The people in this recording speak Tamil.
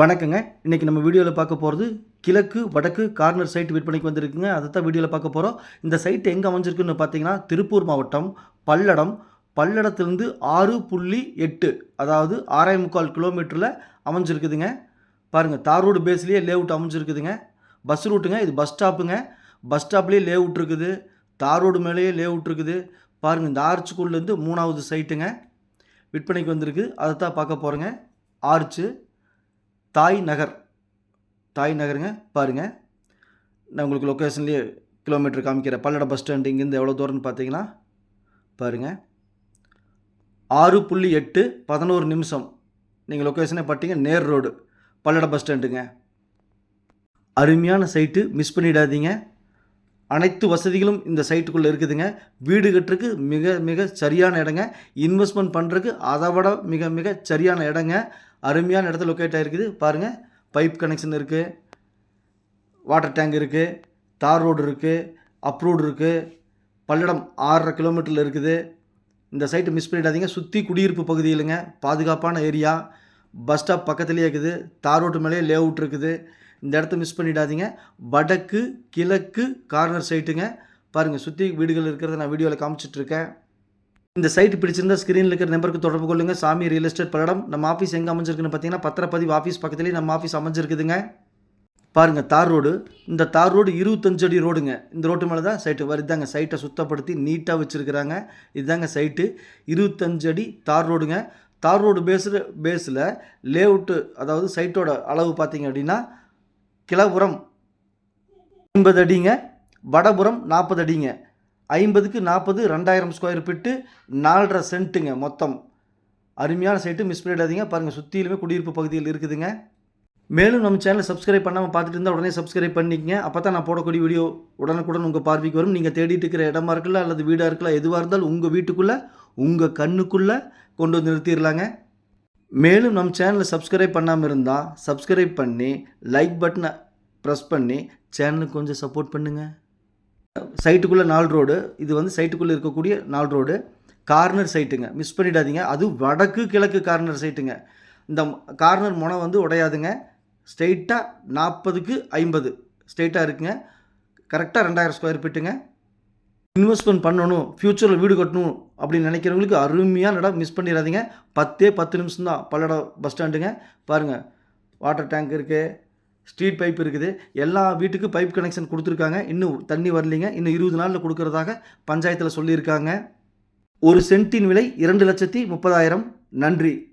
வணக்கங்க. இன்றைக்கி நம்ம வீடியோவில் பார்க்க போகிறது கிழக்கு வடக்கு கார்னர் சைட் விற்பனைக்கு வந்திருக்குங்க. அதை தான் வீடியோவில் பார்க்க போகிறோம் இந்த சைட் எங்கே அமைஞ்சிருக்குன்னு பார்த்தீங்கன்னா திருப்பூர் மாவட்டம் பல்லடம். பல்லடத்துலேருந்து ஆறு புள்ளி எட்டு அதாவது ஆறே முக்கால் கிலோமீட்டரில் அமைஞ்சிருக்குதுங்க. பாருங்கள் தார் ரோடு பேஸ்லேயே லேஅவுட் அமைஞ்சிருக்குதுங்க. பஸ் ரூட்டுங்க இது பஸ் ஸ்டாப்புங்க பஸ் ஸ்டாப்லேயே லேஅவுட் இருக்குது. தார் ரோடு மேலேயே லேஅவுட் இருக்குது. பாருங்கள் இந்த ஆர்ச்சுக்குள்ளேருந்து மூணாவது சைட்டுங்க விற்பனைக்கு வந்திருக்கு. அதை தான் பார்க்க போகிறேங்க ஆர்ச்சு தாய் நகர். தாய் நகருங்க பாருங்கள் நான் உங்களுக்கு லொக்கேஷன்லேயே கிலோமீட்டர் காமிக்கிறேன். பல்லட பஸ் ஸ்டாண்டு இங்கேருந்து எவ்வளோ தூரம்னு பார்த்தீங்கன்னா பாருங்கள் ஆறு புள்ளி எட்டு பதினோரு நிமிஷம். நீங்கள் லொக்கேஷனே பார்த்தீங்க நேர் ரோடு பல்லட பஸ் ஸ்டாண்டுங்க அருமையான சைட்டு மிஸ் பண்ணிடாதீங்க. அனைத்து வசதிகளும் இந்த சைட்டுக்குள்ளே இருக்குதுங்க. வீடு கட்டுறதுக்கு மிக மிக சரியான இடங்க. இன்வெஸ்ட்மெண்ட் பண்ணுறதுக்கு அதை விட மிக மிக சரியான இடங்க. அருமையான இடத்துல லொக்கேட் ஆகிருக்குது பாருங்கள் பைப் கனெக்ஷன் இருக்குது வாட்டர் டேங்க் இருக்குது தார் ரோடு இருக்குது அப் ரோடு இருக்குது பல்லடம் ஆறரை கிலோமீட்டரில் இருக்குது. இந்த சைட்டை மிஸ் பண்ணிடாதீங்க. சுற்றி குடியிருப்பு பகுதி இல்லைங்க. பாதுகாப்பான ஏரியா பஸ் ஸ்டாப் பக்கத்துலேயே இருக்குது. தார் ரோட்டு மேலேயே லே அவுட் இருக்குது. இந்த இடத்த மிஸ் பண்ணிடாதீங்க. வடக்கு கிழக்கு கார்னர் சைட்டுங்க பாருங்கள் சுற்றி வீடுகள் இருக்கிறத நான் வீடியோவில் காமிச்சிட்ருக்கேன் இந்த சைட் பிடிச்சிருந்தா ஸ்க்ரீனில் இருக்கிற நம்பருக்கு தொடர்பு கொள்ளுங்க. சாமி ரியல் எஸ்டேட் பல்லடம். நம்ம ஆஃபீஸ் எங்கே அமைஞ்சிருக்குன்னு பார்த்தீங்கன்னா பத்திரப்பதிவு ஆஃபீஸ் பக்கத்துலேயே நம்ம ஆஃபீஸ் அமைஞ்சிருக்குதுங்க. பாருங்கள் தார் ரோடு இந்த தார் ரோடு இருபத்தஞ்சு அடி ரோடுங்க இந்த ரோட்டு மேலே தான் சைட்டு வருதாங்க சைட்டை சுத்தப்படுத்தி நீட்டாக வச்சுருக்குறாங்க. இதுதாங்க சைட்டு இருபத்தஞ்சு அடி தார் ரோடுங்க தார் ரோடு பேஸில் பேஸில் லேஅவுட்டு அதாவது சைட்டோட அளவு பார்த்தீங்க அப்படின்னா கிளபுரம் ஐம்பது அடிங்க வடபுறம் நாற்பது அடிங்க. ஐம்பதுக்கு நாற்பது ரெண்டாயிரம் ஸ்கொயர் ஃபீட்டு நாலரை சென்ட்டுங்க மொத்தம். அருமையான சைட்டு மிஸ் பண்ணிடாதீங்க. பாருங்கள் சுற்றிலுமே குடியிருப்பு பகுதியில் இருக்குதுங்க. மேலும் நம்ம சேனலை சப்ஸ்கிரைப் பண்ணாமல் பார்த்துட்டு இருந்தால் உடனே சப்ஸ்கிரைப் பண்ணிக்கங்க. அப்போ தான் நான் போடக்கூடிய வீடியோ உடனுக்குடன் உங்கள் பார்வைக்கு வரும். நீங்கள் தேடிட்டு இருக்கிற இடமா இருக்கலாம் அல்லது வீடாக இருக்கலாம் எதுவாக இருந்தாலும் உங்கள் வீட்டுக்குள்ளே உங்கள் கண்ணுக்குள்ளே கொண்டு வந்து நிறுத்திடலாங்க. மேலும் நம்ம சேனலை சப்ஸ்கிரைப் பண்ணாமல் இருந்தால் சப்ஸ்கிரைப் பண்ணி லைக் பட்டனை ப்ரெஸ் பண்ணி சேனலுக்கு கொஞ்சம் சப்போர்ட் பண்ணுங்கள் சைட்டுக்குள்ளே நாலு ரோடு இது வந்து சைட்டுக்குள்ளே இருக்கக்கூடிய நாலு ரோடு. கார்னர் சைட்டுங்க மிஸ் பண்ணிடாதீங்க. அது வடக்கு கிழக்கு கார்னர் சைட்டுங்க இந்த கார்னர் முனை வந்து உடையாதுங்க. ஸ்ட்ரெயிட்டாக நாற்பதுக்கு ஐம்பது. ஸ்ட்ரெயிட்டாக இருக்குங்க. கரெக்டாக ரெண்டாயிரம் ஸ்கொயர் ஃபீட்டுங்க இன்வெஸ்ட்மெண்ட் பண்ணணும். ஃப்யூச்சரில் வீடு கட்டணும் அப்படின்னு நினைக்கிறவங்களுக்கு அருமையான இடம். மிஸ் பண்ணிடாதீங்க. பத்தே பத்து நிமிஷம் தான் பல்லடம் பஸ் ஸ்டாண்டுங்க பாருங்கள் வாட்டர் டேங்க் இருக்குது ஸ்ட்ரீட் பைப் இருக்குது. எல்லா வீட்டுக்கும் பைப் கனெக்ஷன் கொடுத்துருக்காங்க. இன்னும் தண்ணி வரலைங்க. இன்னும் இருபது நாளில் கொடுக்கறதாக பஞ்சாயத்தில் சொல்லியிருக்காங்க. ஒரு சென்ட்டின் விலை இரண்டு லட்சத்தி முப்பதாயிரம். நன்றி.